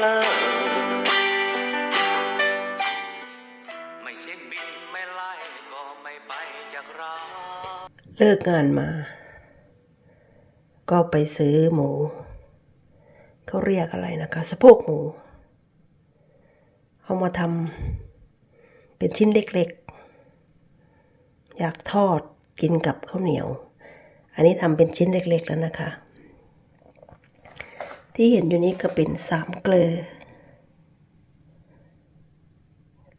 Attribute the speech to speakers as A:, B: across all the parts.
A: เลยไม่เช็คบินไม่ไล่ก็ไม่ไปจากเรา
B: เลิกงานมา ก็ไปซื้อหมู เขาเรียกอะไรนะคะสะโพกหมู เอามาทำเป็นชิ้นเล็กๆ อยากทอดกินกับข้าวเหนียว อันนี้ทำเป็นชิ้นเล็กๆแล้วนะคะ ที่เห็นอยู่นี้ก็เป็นสามเกลือ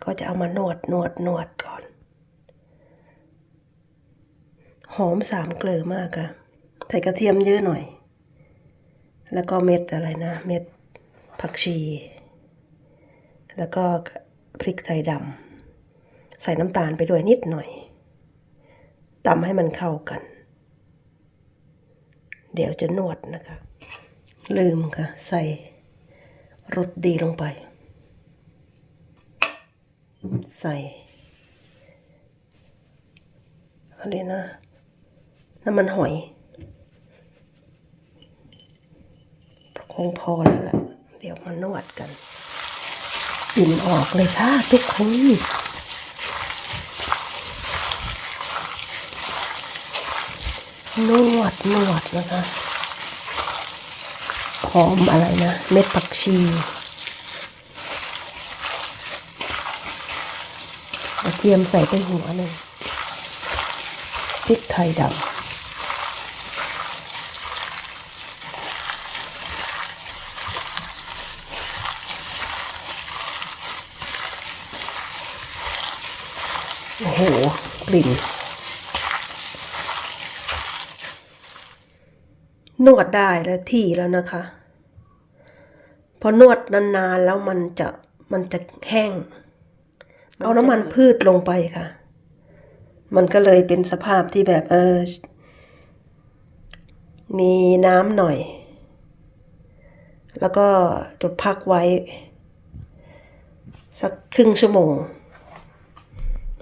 B: ก็จะเอามานวดนวดนวดก่อน หอมสามเกลือมากค่ะใส่กระเทียมเยอะหน่อย แล้วก็เม็ดอะไรนะ เม็ดผักชี แล้วก็พริกไทยดำใส่น้ำตาลไปด้วยนิดหน่อยตำให้มันเข้ากัน เดี๋ยวจะนวดนะคะ ลืมค่ะ ใส่รสดีลงไป ใส่อะไรนะน้ำมันหอยคงพอแล้วแหละเดี๋ยวมานวดกันกลิ่นออกเลยค่ะ ทุกคนนวดนวดนะคะ หอมอะไรนะ เม็ดผักชีกระเทียมใส่ไปหัวหนึ่งพริกไทยดำโอ้โห กลิ่น นวดได้แล้วที่แล้วนะคะ พอนวดนานๆแล้วมันจะมันจะแห้ง เอาน้ำมันพืชลงไปค่ะ มันก็เลยเป็นสภาพที่แบบเออ มีน้ำหน่อย แล้วก็จุดพักไว้ สักครึ่งชั่วโมง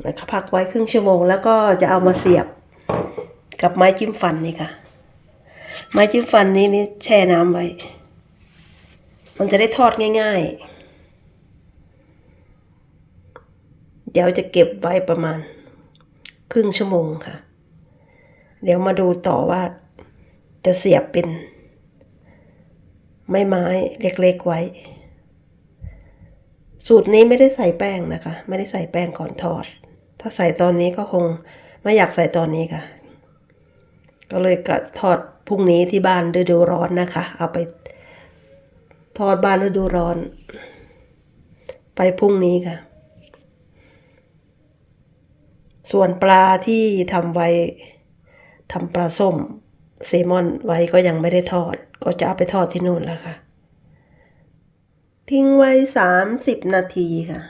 B: นะคะพักไว้ครึ่งชั่วโมง แล้วก็จะเอามาเสียบกับไม้จิ้มฟันนี่ค่ะ ไม้จิ้มฟันนี้นี่แช่น้ำไว้ มันจะได้ทอดง่ายๆ เดี๋ยวจะเก็บไว้ประมาณ ครึ่งชั่วโมงค่ะ เดี๋ยวมาดูต่อว่า จะเสียบเป็น ไม้ไม้เล็กๆไว้ สูตรนี้ไม่ได้ใส่แป้งนะคะ ไม่ได้ใส่แป้งก่อนทอด ถ้าใส่ตอนนี้ก็คงไม่อยากใส่ตอนนี้ค่ะ ก็เลยกะทอดพรุ่งนี้ที่บ้านฤดูร้อนนะคะ เอาไป ทอดบ้านฤดูร้อน ไปพรุ่งนี้ค่ะ ส่วนปลาที่ทำไว้ทำปลาส้มเซมอนไว้ก็ยังไม่ได้ทอด ก็จะเอาไปทอดที่นู่นแล้วค่ะ ทิ้งไว้สามสิบนาทีค่ะ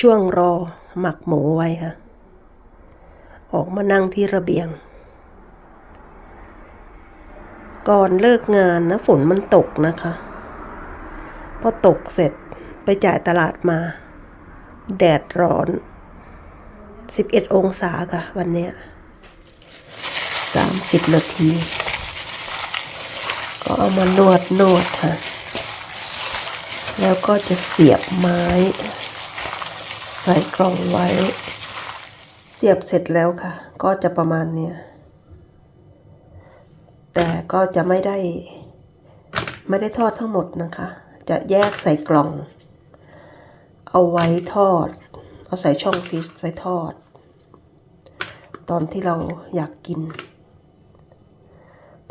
B: ช่วงรอหมักหมูไว้ค่ะ ออกมานั่งที่ระเบียง ก่อนเลิกงานนะฝนมันตกนะคะ พอตกเสร็จไปจ่ายตลาดมา แดดร้อน 11 องศาค่ะ วันเนี้ย30 นาที ก็เอามานวดนวดค่ะ แล้วก็จะเสียบไม้ ใส่กล่องไว้ เสียบเสร็จแล้วค่ะ ก็จะประมาณเนี้ย แต่ก็จะไม่ได้ ไม่ได้ทอดทั้งหมดนะคะ จะแยกใส่กล่อง เอาไว้ทอด เอาใส่ช่องฟิชไว้ทอด ตอนที่เราอยากกิน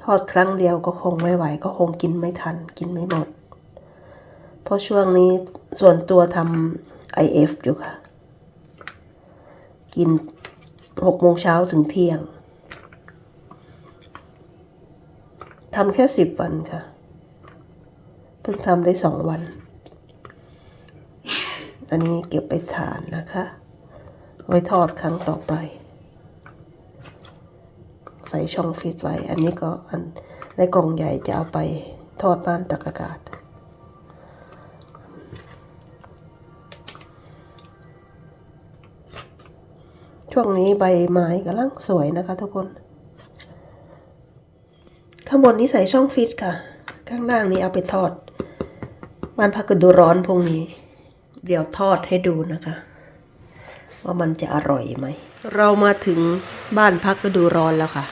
B: ทอดครั้งเดียวก็คงไม่ไหว ก็คงกินไม่ทัน กินไม่หมด เพราะช่วงนี้ส่วนตัวทำ IF อยู่ค่ะ กินหกโมงเช้าถึงเที่ยง ทำแค่สิบวันค่ะ เพิ่งทำได้สองวัน อันนี้เก็บไปทานนะคะ ไว้ทอดครั้งต่อไป ใส่ช่องฟิตไว้ อันนี้ก็อันในกล่องใหญ่จะเอาไปทอดบ้านตักอากาศช่วงนี้ใบไม้กำลังสวยนะคะทุกคน ข้างบนนี้ใส่ช่องฟิตค่ะ ข้างล่างนี้เอาไปทอด มันพักกระดูร้อนพวกนี้ เดี๋ยวทอดให้ดูนะคะ ว่ามันจะอร่อยไหม เรามาถึงบ้านพักกระดูร้อนแล้วค่ะ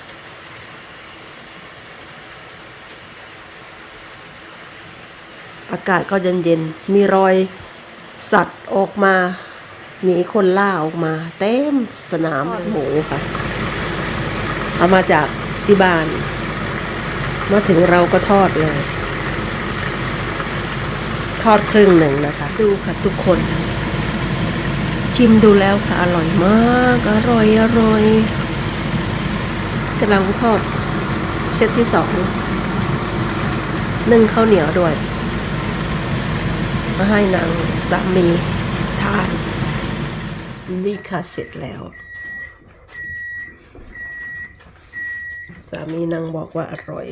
B: อากาศก็เย็นๆมีรอยสัตว์ออกมา มีคนล่าออกมา เต็มสนามหมูค่ะ เอามาจากที่บ้าน มาถึงเราก็ทอดเลย ทอดครึ่งหนึ่งนะคะ ดูค่ะทุกคน ชิมดูแล้วค่ะ อร่อยมาก อร่อยอร่อยกำลังทอดเซตที่สองนึ่งข้าวเหนียวด้วย มาให้นางสามีทาน นี่ค่ะเสร็จแล้ว สามีนางบอกว่าอร่อย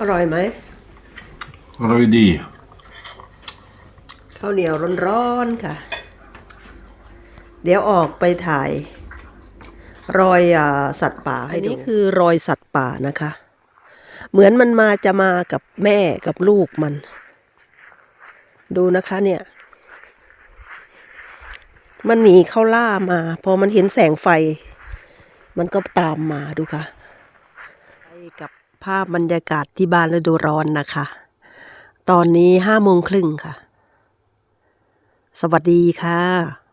B: อร่อยไหม
C: Vad har vi det?
B: ข้าวเหนียวร้อนๆค่ะ เดี๋ยวออกไปถ่าย รอยอาสัตว์ป่าให้ดูอันนี้คือรอยสัตว์ป่านะคะ เหมือนมันมาจะมากับแม่กับลูกมัน ดูนะคะเนี่ย มันหนีเข้าล่ามา พอมันเห็นแสงไฟ มันก็ตามมาดูค่ะไปกับภาพบรรยากาศที่บ้านฤดูร้อนนะคะ ตอนนี้ห้าโมงครึ่งค่ะ สวัสดีค่ะ